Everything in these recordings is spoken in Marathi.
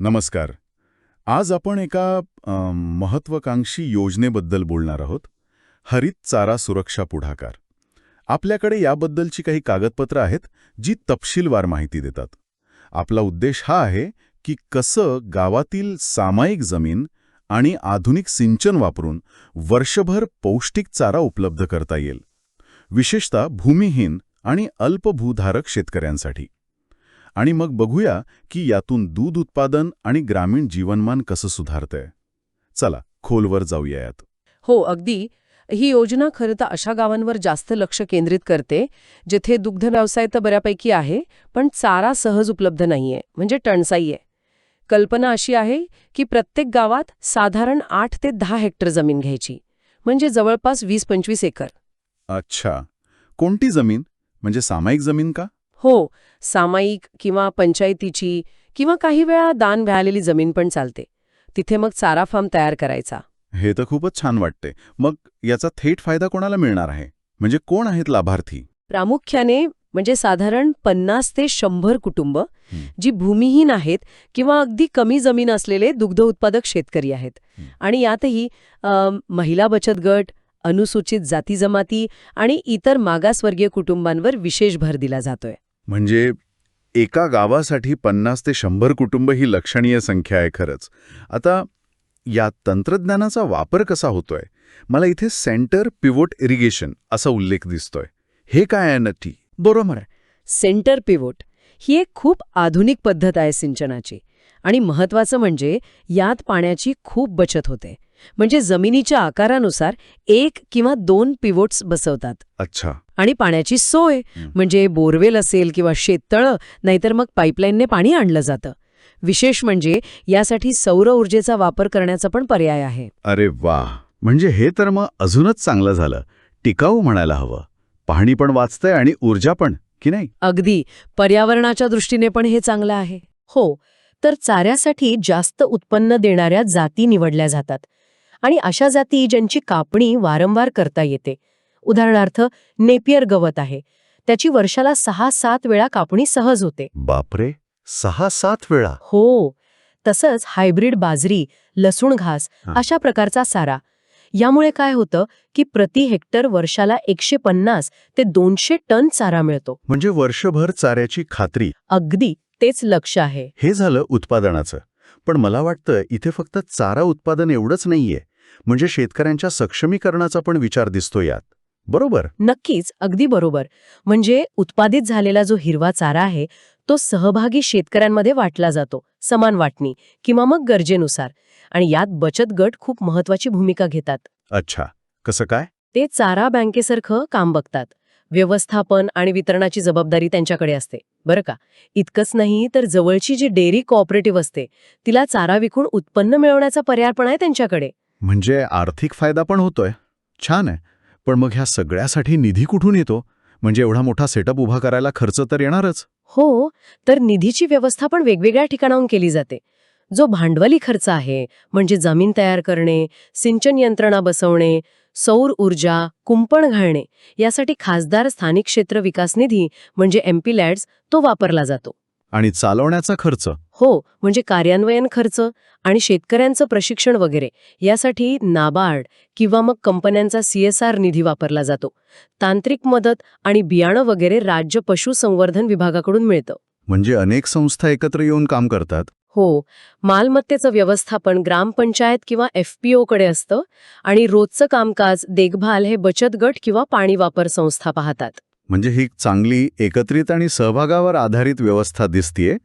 नमस्कार. आज आपण एका महत्वाकांक्षी योजनेबद्दल बोलणार आहोत. हरित चारा सुरक्षा पुढाकार. आपल्याकडे याबद्दलची काही कागदपत्रं आहेत जी तपशीलवार माहिती देतात. आपला उद्देश हा आहे की कसं गावातील सामायिक जमीन आणि आधुनिक सिंचन वापरून वर्षभर पौष्टिक चारा उपलब्ध करता येईल. विशेषतः भूमिहीन आणि अल्पभूधारक शेतकऱ्यांसाठी. आणि मग बघूया की यातून दूध उत्पादन आणि ग्रामीण जीवनमान कसं सुधारतंय. चला खोलवर जाऊया यात. हो अगदी. ही योजना खरं तर अशा गावांवर जास्त लक्ष केंद्रित करते जिथे दुग्ध व्यवसाय तर बऱ्यापैकी आहे पण चारा सहज उपलब्ध नाहीये म्हणजे टणसाई आहे. कल्पना अशी आहे की प्रत्येक गावात साधारण आठ ते दहा हेक्टर जमीन घ्यायची म्हणजे जवळपास वीस पंचवीस एकर. अच्छा. कोणती जमीन? म्हणजे सामायिक जमीन का? हो सामायिक किंवा पंचायतीची किंवा काही वेळा दान मिळालेली जमीन पण चालते. तिथे मग चारा फार्म तयार करायचा. हे तर खूपच छान वाटते. मग याचा थेट फायदा कोणाला मिळणार आहे? म्हणजे कोण आहेत लाभार्थी? प्रामुख्याने म्हणजे साधारण पन्नास ते शंभर कुटुंब. जी भूमिहीन आहेत किंवा अगदी कमी जमीन असलेले दुग्ध उत्पादक शेतकरी आहेत. आणि यातही महिला बचत गट अनुसूचित जाती जमाती आणि इतर मागासवर्गीय कुटुंबांवर विशेष भर दिला जातोय. म्हणजे एका गावासाठी पन्नास ते शंभर कुटुंब ही लक्षणीय संख्या आहे खरंच. आता या तंत्रज्ञानाचा वापर कसा होतोय? मला इथे सेंटर पिवोट इरिगेशन असा उल्लेख दिसतोय. हे काय आहे नक्की? बरोबर. सेंटर पिवोट ही एक खूप आधुनिक पद्धत आहे सिंचनाची आणि महत्वाचं म्हणजे यात पाण्याची खूप बचत होते. म्हणजे जमिनीच्या आकारानुसार एक किंवा दोन पिवोट्स बसवतात. अच्छा. आणि पाण्याची सोय. म्हणजे बोरवेल असेल किंवा शेततळं नाहीतर मग पाईपलाईनने पाणी आणलं जातं. विशेष म्हणजे यासाठी सौर ऊर्जेचा वापर करण्याचा पण पर्याय आहे. अरे वा म्हणजे हे तर मग अजूनच चांगलं झालं. टिकाऊ म्हणायला हवं. पाणी पण वाचतंय आणि ऊर्जा पण की नाही? अगदी. पर्यावरणाच्या दृष्टीने पण हे चांगलं आहे. हो तर चाऱ्यासाठी जास्त उत्पन्न देणाऱ्या जाती निवडल्या जातात. आणि अशा जाती ज्यांची कापणी वारंवार करता येते. उदाहरणार्थ नेपियर गवत आहे. त्याची वर्षाला सहा सात वेळा कापणी सहज होते. बापरे! सहा सात वेळा? हो. तसंच हायब्रिड बाजरी लसूण घास. अशा प्रकारचा सारा. यामुळे काय होतं की प्रति हेक्टर वर्षाला एकशे पन्नास ते दोनशे टन चारा मिळतो. म्हणजे वर्षभर चाऱ्याची खात्री. अगदी तेच लक्ष आहे. हे झालं उत्पादनाचं. पण मला वाटतं इथे फक्त चारा उत्पादन एवढंच नाहीये. म्हणजे शेतकऱ्यांच्या सक्षमीकरणाचा पण विचार दिसतो यात. बरोबर? नक्कीच अगदी बरोबर. म्हणजे उत्पादित झालेला जो हिरवा चारा आहे तो सहभागी शेतकऱ्यांमध्ये वाटला जातो समान वाटणी किंवा मग गरजेनुसार. आणि यात बचत गट खूप महत्वाची भूमिका घेतात. अच्छा. कसं काय? ते चारा बँकेसारखं काम बघतात. व्यवस्थापन आणि वितरणाची जबाबदारी त्यांच्याकडे असते. बरं का? इतकंच नाही तर जवळची जी डेअरी कोऑपरेटिव्ह असते तिला चारा विकून उत्पन्न मिळवण्याचा पर्याय पण आहे त्यांच्याकडे. म्हणजे आर्थिक फायदा पण होतोय. छान आहे. पण मग ह्या सगळ्यासाठी निधी कुठून येतो? म्हणजे एवढा मोठा सेटअप उभा करायला खर्च तर येणारच. हो तर निधीची व्यवस्था पण वेगवेगळ्या ठिकाणाहून केली जाते. जो भांडवली खर्च आहे म्हणजे जमीन तयार करणे सिंचन यंत्रणा बसवणे सौर ऊर्जा कुंपण घालणे यासाठी खासदार स्थानिक क्षेत्र विकास निधी म्हणजे एमपी लॅड्स तो वापरला जातो. आणि चालवण्याचा खर्च? हो म्हणजे कार्यान्वयन खर्च आणि शेतकऱ्यांचं प्रशिक्षण वगैरे यासाठी नाबार्ड किंवा मग कंपन्यांचा सीएसआर निधी वापरला जातो. तांत्रिक मदत आणि बियाणं वगैरे राज्य पशुसंवर्धन विभागाकडून मिळतं. म्हणजे अनेक संस्था एकत्र येऊन काम करतात? हो मालमत्तेचं व्यवस्थापन ग्रामपंचायत किंवा एफपीओ कडे असतं आणि रोजचं कामकाज देखभाल हे बचत गट किंवा पाणी वापर संस्था पाहतात. म्हणजे ही चांगली एकत्रित आणि सहभागावर आधारित व्यवस्था दिसतीये.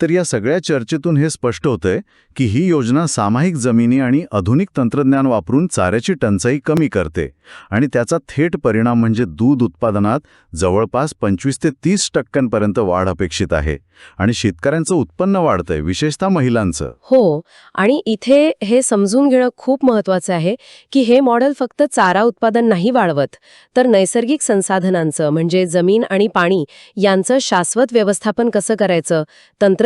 तर या सगळ्या चर्चेतून हे स्पष्ट होतंय की ही योजना सामायिक जमिनी आणि आधुनिक तंत्रज्ञान वापरून चाऱ्याची टंचाई कमी करते आणि त्याचा थेट परिणाम म्हणजे दूध उत्पादनात जवळपास पंचवीस ते तीस टक्क्यांपर्यंत वाढ अपेक्षित आहे आणि शेतकऱ्यांचं उत्पन्न वाढतंय विशेषतः महिलांचं. हो आणि इथे हे समजून घेणं खूप महत्वाचं आहे की हे मॉडेल फक्त चारा उत्पादन नाही वाढवत तर नैसर्गिक संसाधनांचं म्हणजे जमीन आणि पाणी यांचं शाश्वत व्यवस्थापन कसं करायचं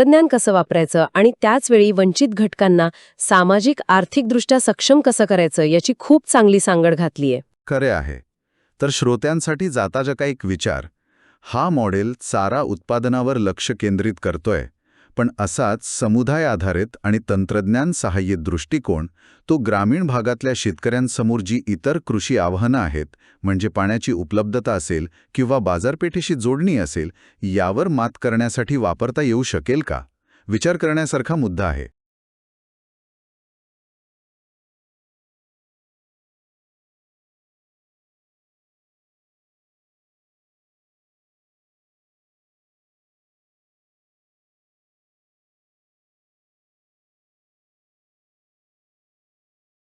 तंत्रज्ञान कसं वापरायचं आणि त्याचवेळी वंचित घटकांना सामाजिक आर्थिकदृष्ट्या सक्षम कसं करायचं याची खूप चांगली सांगड घातलीये. खरे आहे. तर श्रोत्यांसाठी जाता जका एक विचार. हा मॉडेल चारा उत्पादनावर लक्ष केंद्रित करतोय. पण असाच समुदाय आधारित आणि तंत्रज्ञान सहाय्यित दृष्टिकोन तो ग्रामीण भागातल्या शेतकऱ्यांसमोर जी इतर कृषी आव्हानं आहेत म्हणजे पाण्याची उपलब्धता असेल किंवा बाजारपेठेशी जोडणी असेल यावर मात करण्यासाठी वापरता येऊ शकेल का? विचार करण्यासारखा मुद्दा आहे.